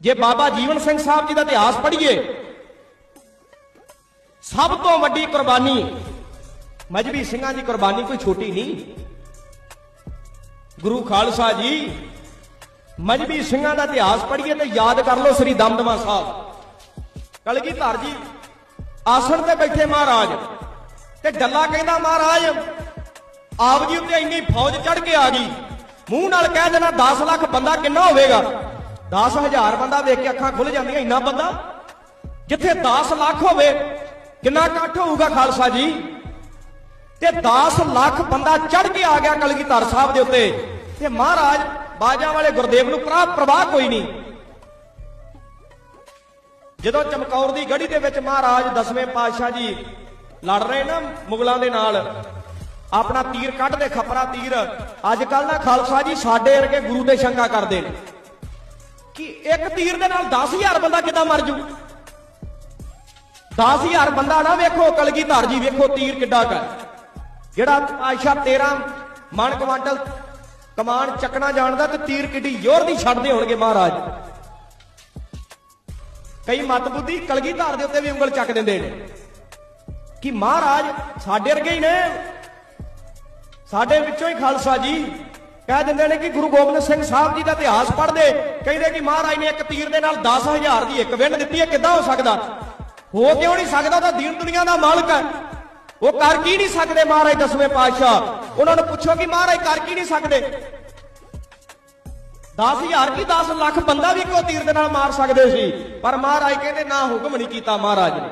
ਜੇ ਬਾਬਾ ਜੀਵਨ ਸਿੰਘ ਸਾਹਿਬ ਜੀ ਦਾ ਇਤਿਹਾਸ ਪੜ੍ਹੀਏ, ਸਭ ਤੋਂ ਵੱਡੀ ਕੁਰਬਾਨੀ, ਮਜਬੀ ਸਿੰਘਾਂ ਦੀ ਕੁਰਬਾਨੀ ਕੋਈ ਛੋਟੀ ਨਹੀਂ। ਗੁਰੂ ਖਾਲਸਾ ਜੀ, ਮਜਬੀ ਸਿੰਘਾਂ ਦਾ ਇਤਿਹਾਸ ਪੜ੍ਹੀਏ ਤੇ ਯਾਦ ਕਰ ਲਓ ਸ੍ਰੀ ਦਮਦਮਾ ਸਾਹਿਬ। ਕਲਗੀਧਰ ਜੀ, ਆਸਣ ਤੇ ਬੈਠੇ ਮਹਾਰਾਜ, ਤੇ ਡੱਲਾ ਕਹਿੰਦਾ, ਮਹਾਰਾਜ, ਆਪ ਜੀ ਉੱਤੇ ਇੰਨੀ ਫੌਜ ਚੜ ਕੇ ਆ ਗਈ। ਮੂੰਹ ਨਾਲ ਕਹਿ ਦੇਣਾ 10 ਲੱਖ ਬੰਦਾ ਕਿੰਨਾ ਹੋਵੇਗਾ? 10000 ਬੰਦਾ ਵੇਖ ਕੇ ਅੱਖਾਂ ਖੁੱਲ ਜਾਂਦੀਆਂ, ਇੰਨਾ ਬੰਦਾ? ਜਿੱਥੇ 10 ਲੱਖ ਹੋਵੇ, ਕਿੰਨਾ ਇਕੱਠ ਹੋਊਗਾ ਖਾਲਸਾ ਜੀ? ਤੇ 10 ਲੱਖ ਬੰਦਾ ਚੜ ਕੇ ਆ ਗਿਆ ਕਲਗੀਧਰ ਸਾਹਿਬ ਦੇ ਉੱਤੇ। ਤੇ ਮਹਾਰਾਜ, ਬਾਜਾਂ ਵਾਲੇ ਗੁਰਦੇਵ ਨੂੰ ਪ੍ਰਾ ਪ੍ਰਵਾਹ ਕੋਈ ਨਹੀਂ। ਜਦੋਂ ਚਮਕੌਰ ਦੀ ਗੜੀ ਦੇ ਵਿੱਚ ਮਹਾਰਾਜ ਦਸਵੇਂ ਪਾਤਸ਼ਾਹ ਜੀ ਲੜ ਰਹੇ ਨਾ ਮੁਗਲਾਂ ਦੇ ਨਾਲ, ਆਪਣਾ ਤੀਰ ਕੱਢਦੇ, ਖਪਰਾ ਤੀਰ, ਅੱਜ ਕੱਲ ਨਾ ਖਾਲਸਾ ਜੀ ਸਾਡੇ ਵਰਗੇ ਗੁਰੂ ਤੇ ਸ਼ੰਕਾ ਕਰਦੇ ਨੇ। ਕਿ? ਇੱਕ ਤੀਰ ਦੇ ਨਾਲ 10000 ਬੰਦਾ ਕਿੱਦਾਂ ਮਰ ਜੂ? 10000 ਬੰਦਾ ਨਾ ਵੇਖੋ, ਕਲਗੀਧਰ ਜੀ ਵੇਖੋ ਤੀਰ ਕਿੱਡਾ ਕਰ ਜਿਹੜਾ ਪਾਤਸ਼ਾਹ 13 ਮਣ ਕੁਆਂਟਲ ਕਮਾਨ ਚੱਕਣਾ ਜਾਣਦਾ ਤੇ ਤੀਰ ਕਿੱਡੀ ਜ਼ੋਰ ਦੀ ਛੱਡਦੇ ਹੋਣਗੇ ਮਹਾਰਾਜ। ਕਈ ਮਤ ਬੁੱਧੀ ਕਲਗੀਧਰ ਦੇ ਉੱਤੇ ਵੀ ਉਂਗਲ ਚੱਕ ਦਿੰਦੇ ਨੇ। ਕਿ ਮਹਾਰਾਜ, ਸਾਡੇ ਵਰਗੇ ਹੀ ਨੇ। ਸਾਡੇ ਵਿੱਚੋਂ ਹੀ ਖਾਲਸਾ ਜੀ। ਕਹਿ ਦਿੰਦੇ ਨੇ ਕਿ ਗੁਰੂ ਗੋਬਿੰਦ ਸਿੰਘ ਸਾਹਿਬ ਜੀ ਦਾ ਇਤਿਹਾਸ ਪੜ੍ਹਦੇ, ਕਹਿੰਦੇ ਕਿ ਮਹਾਰਾਜ ਨੇ ਇੱਕ ਤੀਰ ਦੇ ਨਾਲ 10000 ਦੀ ਇੱਕ ਵਿੰਨ ਦਿੱਤੀ ਹੈ, ਕਿੱਦਾਂ ਹੋ ਸਕਦਾ? ਹੋ ਕਿਉਂ ਨਹੀਂ ਸਕਦਾ? ਤਾਂ ਦੀਨ ਦੁਨੀਆ ਦਾ ਮਾਲਕ ਹੈ। ਉਹ ਕਰ ਕੀ ਨਹੀਂ ਸਕਦੇ ਮਹਾਰਾਜ ਦਸਵੇਂ ਪਾਤਸ਼ਾਹ? ਉਹਨਾਂ ਨੂੰ ਪੁੱਛੋ ਕਿ ਮਹਾਰਾਜ ਕਰ ਕੀ ਨਹੀਂ ਸਕਦੇ? 10000 ਕੀ 10 ਲੱਖ ਬੰਦਾ ਵੀ ਇੱਕੋ ਤੀਰ ਦੇ ਨਾਲ ਮਾਰ ਸਕਦੇ ਸੀ? ਪਰ ਮਹਾਰਾਜ ਕਹਿੰਦੇ, ਨਾ ਹੁਕਮ ਨਹੀਂ ਕੀਤਾ ਮਹਾਰਾਜ ਨੇ।